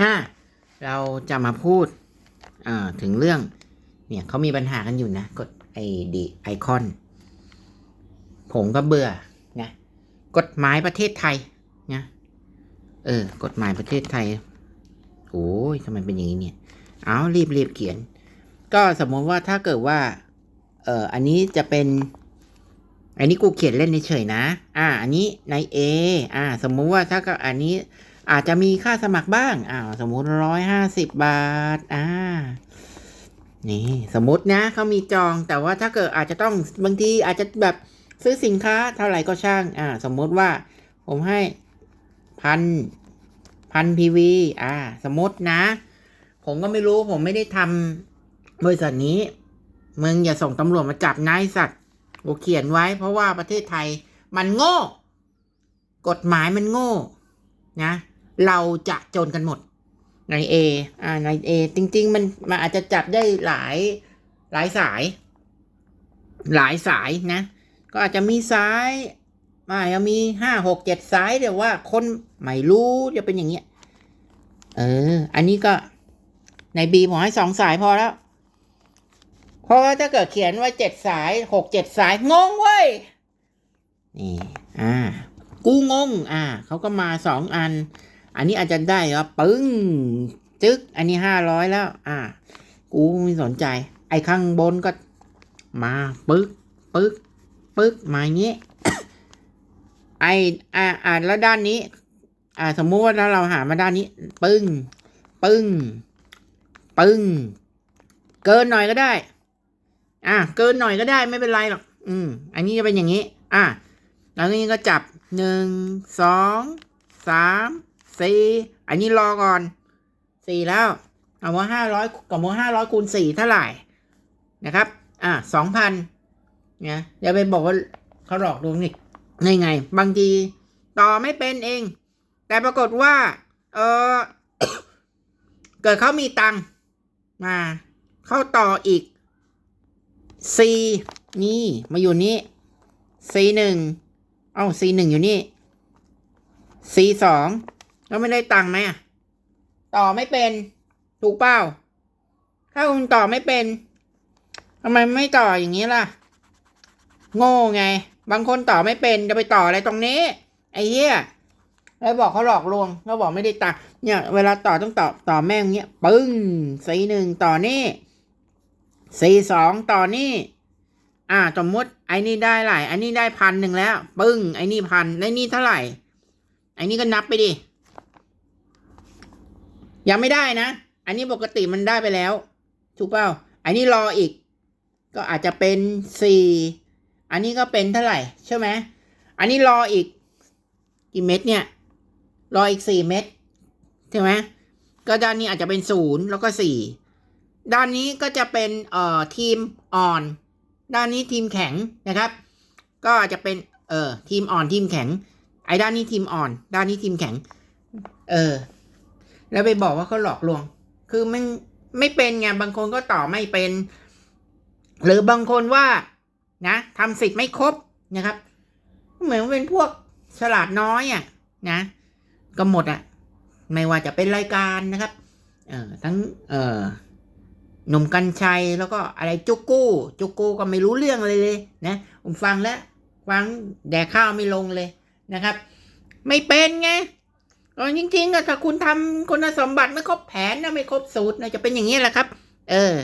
อ่าเราจะมาพูดถึงเรื่อง เนี่ยเขามีปัญหากันอยู่นะ กดไอดีไอคอน ผมก็เบื่อนะกฎหมายประเทศไทยนะเออกฎหมายประเทศไทย โอ้ยทำไมเป็นอย่างนี้เนี่ย เอารีบรีบเขียน ก็สมมติว่าถ้าเกิดว่า เอออันนี้จะเป็น อันนี้กูเขียนเล่นเฉยนะ อ่า อันนี้ใน A อ่า สมมุติว่าถ้าก็อันนี้ อาจจะมีค่าสมัครบ้างอ่าสมมุติร้อยห้าสิบบาทอ่านี่สมมตินะเขามีจองแต่ว่าถ้าเกิดอาจจะต้องบางทีอาจจะแบบซื้อสินค้าเท่าไหร่ก็ช่างอ่าสมมุติว่าผมให้พันพันพีวีอ่า สมมตินะ ผมก็ไม่รู้ผมไม่ได้ทำบริษัทนี้มึงอย่าส่งตำรวจมาจับนายสัตว์กูเขียนไว้ เพราะว่าประเทศไทยมันโง่ กฎหมายมันโง่ นะ เราจะจนกันหมดในเออ่าในเอจริง ๆ มันมันอาจจะจับได้หลายหลายสาย หลายสายนะ ก็อาจจะมีสายอาจจะมีห้าหกเจ็ดสายแต่ว่าคนไม่รู้จะเป็นอย่างเงี้ยเออ อันนี้ก็ในบีผมให้สองสายพอแล้ว เพราะว่าถ้าเกิดเขียนว่าเจ็ดสายหกเจ็ดสาย งงเว้ย นี่ อ่า กูงง อ่า เขาก็มาสองอัน อันนี้อาจจะได้ว่าปึ้งจึ๊กอันนี้ห้าร้อยแล้ว อ่า กูไม่สนใจ ไอ้ข้างบนก็มาปึ๊กปึ๊กปึ๊กมาอย่างงี้ไออ่าอ่าแล้วด้านนี้ อ่า สมมุติว่าถ้าเราหามาด้านนี้ ปึ้ง ปึ้ง ปึ้ง เกินหน่อยก็ได้ อะเกินหน่อยก็ได้ไม่เป็นไรหรอกอืม อันนี้จะเป็นอย่างนี้ อะแล้วนี่ก็จับหนึ่งสองสาม สี่อันนี้รอก่อนสี่แล้วเอาว่าห้าร้อยกับว่าห้าร้อยคูณสี่เท่าไหร่นะครับ อะสองพันเนี่ยอย่าไปบอกว่าเขาหลอกลวงนี่ไงไง บางทีต่อไม่เป็นเอง แต่ปรากฏว่า เออเกิดเขามีตังมาเข้าต่ออีก C นี่ มาอยู่นี่ C หนึ่งเอ้า C หนึ่งอยู่นี่ C สอง แล้วไม่ได้ตังค์ไหมอะต่อไม่เป็น ถูกเปล่า ถ้าคุณต่อไม่เป็นทำไมไม่ต่ออย่างนี้ล่ะ โง่ไง บางคนต่อไม่เป็นจะไปต่ออะไรตรงนี้ ไอ้เหี้ยแล้วบอกเขาหลอกลวงแล้วบอกไม่ได้ตังค์เนี่ย เวลาต่อต้องต่อต่อแม่งเงี้ยปึ้ง C หนึ่งต่อนี่สี่สองต่อนี่อ่าสมมติไอ้นี่ได้หลายไอ้นี่ได้พันหนึ่งแล้ว ปึ้งไอ้นี่พันไอ้นี่เท่าไหร่ไอ้นี่ก็นับไปดิ ยังไม่ได้นะ อันนี้ปกติมันได้ไปแล้ว ถูกเปล่า อันนี้รออีก ก็อาจจะเป็นสี่อันนี้ก็เป็นเท่าไหร่ใช่ไหมอันนี้รออีกกี่เม็ดเนี่ย รออีกสี่เม็ดใช่ไหมก็ด้านนี้อาจจะเป็นศูนย์แล้วก็สี่ด้านนี้ก็จะเป็นเอ่อทีมอ่อน ด้านนี้ทีมแข็งนะครับ ก็อาจจะเป็นเอ่อทีมอ่อนทีมแข็ง ไอ้ด้านนี้ทีมอ่อน ด้านนี้ทีมแข็ง เออ แล้วไปบอกว่าเขาหลอกลวง คือมันไม่เป็นไงบางคนก็ต่อไม่เป็น หรือบางคนว่า นะทำสิทธิ์ไม่ครบนะครับ เหมือนเป็นพวกฉลาดน้อยอะ นะก็หมดอะ ไม่ว่าจะเป็นรายการนะครับ เอ่อทั้ง เอ่อหนุ่มกัญชัยแล้วก็อะไรจุกกู้จุกกู้ก็ไม่รู้เรื่องเลยเลยนะผมฟังแล้วฟังแดกข้าวไม่ลงเลยนะครับ ไม่เป็นไง เออจริงๆอะถ้าคุณทำคุณสมบัติไม่ครบแผนนะไม่ครบสูตรนะจะเป็นอย่างนี้แหละครับ เออ